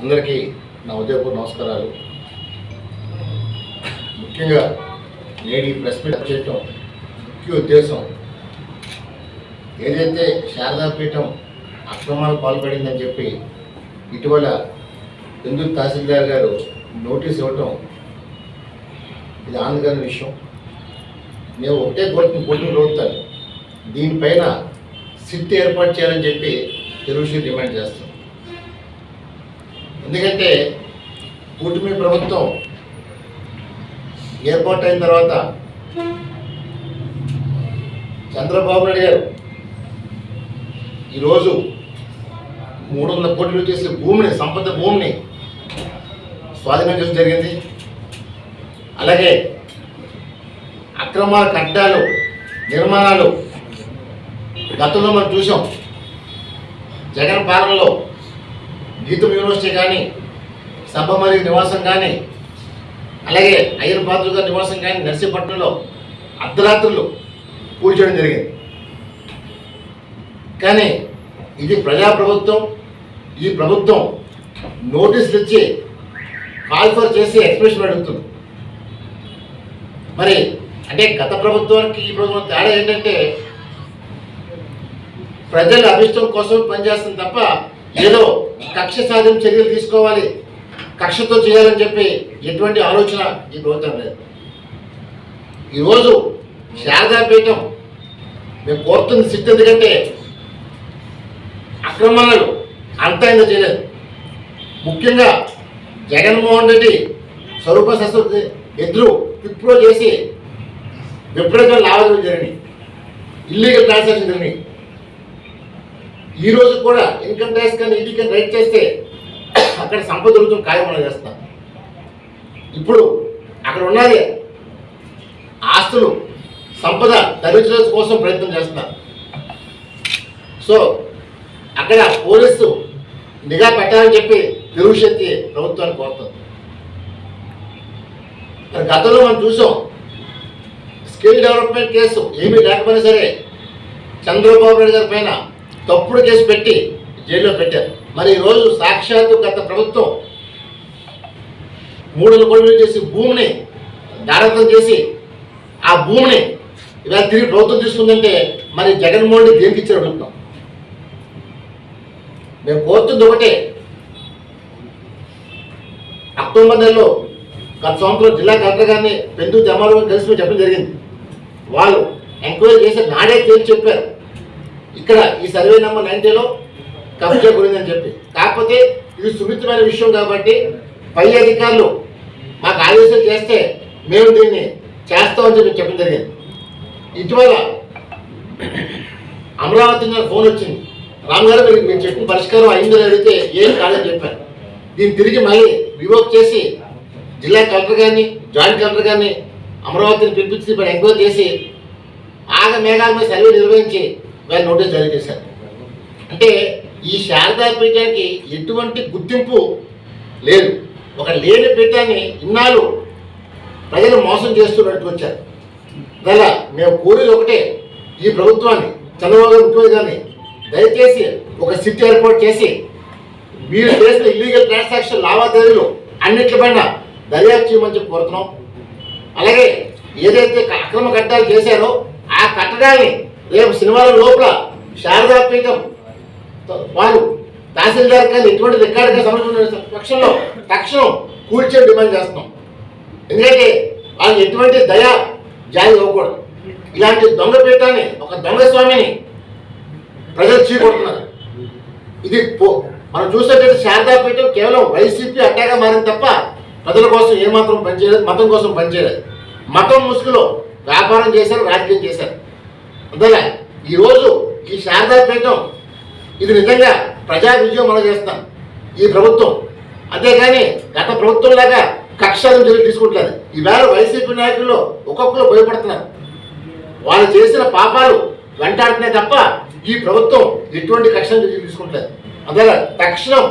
అందరికీ నా ఉదయపూర్ నమస్కారాలు. ముఖ్యంగా నేడు ఈ ప్రెస్ మీట్ చేయటం ముఖ్య ఉద్దేశం ఏదైతే శారదాపీఠం అక్రమాలు పాల్పడిందని చెప్పి ఇటీవల ఎందుకు తహసీల్దార్ గారు నోటీస్ ఇవ్వటం ఇది ఆందోళన విషయం. నేను ఒకటే కోరుతున్న కోర్టును కోరుతాను దీనిపైన సిట్ ఏర్పాటు చేయాలని చెప్పి తెలుగు డిమాండ్ చేస్తాం ఎందుకంటే కూటమి ప్రభుత్వం ఏర్పాటు అయిన తర్వాత చంద్రబాబు నాయుడు గారు ఈరోజు మూడు వందల కోట్లు చేసే భూమిని సంపద భూమిని స్వాధీనం చేయడం జరిగింది. అలాగే అక్రమ కట్టాలు నిర్మాణాలు గతంలో మనం చూసాం. జగన్ పాలనలో గీతం యూనివర్సిటీ కానీ సబ్బమరి నివాసం కానీ అలాగే అయ్యర్ పాత్రుల నివాసం కానీ నర్సీపట్నంలో అర్ధరాత్రులు కూల్చడం జరిగింది. కానీ ఇది ప్రజాప్రభుత్వం ఈ ప్రభుత్వం నోటీసులు ఇచ్చి కాల్ఫర్ చేసి ఎక్స్ప్రెషన్ అడుగుతుంది. మరి అంటే గత ప్రభుత్వానికి ఈ ప్రభుత్వం తేడా ఏంటంటే ప్రజల అభిష్టం కోసం పనిచేస్తుంది తప్ప ఏదో కక్ష సాధ్యం చర్యలు తీసుకోవాలి. కక్షతో చేయాలని చెప్పి ఎటువంటి ఆలోచన ఈ ప్రభుత్వం లేదు. ఈరోజు శారదాపీఠం మేము కోరుతుంది సిట్ ఎందుకంటే అక్రమాలు అంతా చేయలేదు. ముఖ్యంగా జగన్మోహన్ రెడ్డి స్వరూప శస్త్ర ఎదురు విప్రో చేసి విపరీతమైన లావాదేవీలు జరిగినాయి ఇల్లీగల్ ట్రాన్సాక్షన్ జరిగినాయి ఈ రోజు కూడా ఇన్కమ్ ట్యాక్స్ కానీ ఈడీ కానీ రైట్ చేస్తే అక్కడ సంపద దొరుకుతుంది ఖాయం చేస్తాం. ఇప్పుడు అక్కడ ఉన్నది ఆస్తులు సంపద తరలించడం కోసం ప్రయత్నం చేస్తున్నారు. సో అక్కడ పోలీసు నిఘా పెట్టాలని చెప్పి తెలుగు శక్తి ప్రభుత్వాన్ని కోరుతుంది. మరి గతంలో మనం చూసాం స్కిల్ డెవలప్మెంట్ కేసు ఏమీ లేకపోయినా సరే చంద్రబాబు నాయుడు గారి పైన తప్పుడు కేసు పెట్టి జైల్లో పెట్టారు. మరి ఈరోజు సాక్షాత్తు గత ప్రభుత్వం మూడు వందల కోట్లు చేసి భూమిని దారతం చేసి ఆ భూమిని ఇలా తిరిగి ప్రభుత్వం తీసుకుందంటే మరి జగన్మోహన్ రెడ్డి దేనికి ఇచ్చారు అడుగుతాం మేము కోరుతుంది ఒకటే. అక్టోబర్ నెలలో గత సంవత్సరం జిల్లా కలెక్టర్ గారిని పెందు తెమ్మారు కలిసి చెప్పడం జరిగింది. వాళ్ళు ఎంక్వైరీ చేసి నాడే తేల్చి చెప్పారు. ఇక్కడ ఈ సర్వే నెంబర్ నైన్టీలో కబ్జా గురిందని చెప్పి. కాకపోతే ఇది సున్నితమైన విషయం కాబట్టి పై అధికారులు మాకు ఆదేశం చేస్తే మేము దీన్ని చేస్తామని చెప్పి చెప్పడం జరిగింది. ఇటీవల అమరావతి నుంచి ఫోన్ వచ్చింది. రామ్ గారు మీరు మీరు చెప్పిన పరిష్కారం అయిందని అడిగితే ఏం కాదని చెప్పారు. దీన్ని తిరిగి మళ్ళీ రివోక్ చేసి జిల్లా కలెక్టర్ గారిని జాయింట్ కలెక్టర్ గారిని అమరావతిని పిలిపించి ఇప్పుడు ఎంక్వైరీ చేసి ఆగ మేఘాల మీద సర్వే నిర్వహించి వారు నోటీస్ జారీ చేశారు అంటే ఈ శారదా పీఠానికి ఎటువంటి గుర్తింపు లేదు. ఒక లేని పీఠాన్ని ఇన్నాళ్ళు ప్రజలు మోసం చేస్తున్నట్టు వచ్చారు. అలా మేము కోరేది ఒకటే ఈ ప్రభుత్వాన్ని చంద్రబాబు గారు ముఖ్యమంత్రి గారిని దయచేసి ఒక సిట్ ఏర్పాటు చేసి మీరు చేసిన ఇల్లీగల్ ట్రాన్సాక్షన్ లావాదేవీలు అన్నింటిపైన దర్యాప్తు చేయమని చెప్పి కోరుతున్నాం. అలాగే ఏదైతే అక్రమ కట్టాలు చేశారో ఆ కట్టడాన్ని రేపు సినిమాల లోపల శారదా పీఠం వాళ్ళు తహసీల్దార్ కానీ ఎటువంటి రికార్డుగా సమస్య పక్షంలో తక్షణం కూల్చే డిమాండ్ చేస్తున్నాం. ఎందుకంటే వాళ్ళు ఎటువంటి దయా జాయి ఇవ్వకూడదు ఇలాంటి దొంగ పీఠాన్ని ఒక దొంగ స్వామిని ప్రజలు చీకొడుతున్నారు. ఇది పో- మనం చూసేటట్టు శారదా పీఠం కేవలం వైసీపీ అడ్డాగా మారింది తప్ప ప్రజల కోసం ఏమాత్రం పనిచేయలేదు మతం కోసం పనిచేయలేదు మతం ముసుగులో వ్యాపారం చేశారు రాజకీయం చేశారు. అందువల్ల ఈరోజు ఈ శారదాపీఠం ఇది నిజంగా ప్రజా విజయం మనం చేస్తాం. ఈ ప్రభుత్వం అంతేకాని గత ప్రభుత్వం లాగా కక్షాలను చర్యలు తీసుకుంటలేదు ఈవేళ వైసీపీ నాయకులు ఒక్కొక్కరు భయపడుతున్నారు. వాళ్ళు చేసిన పాపాలు వెంటాడుతున్నాయి తప్ప ఈ ప్రభుత్వం ఎటువంటి కక్షలు చర్యలు తీసుకుంటలేదు అందువల్ల తక్షణం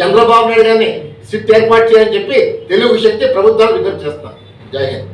చంద్రబాబు నాయుడు గారిని సిట్ ఏర్పాటు చేయాలని చెప్పి తెలుగు శక్తి ప్రభుత్వాలు విజ్ఞప్తి చేస్తున్నారు. జై హింద్.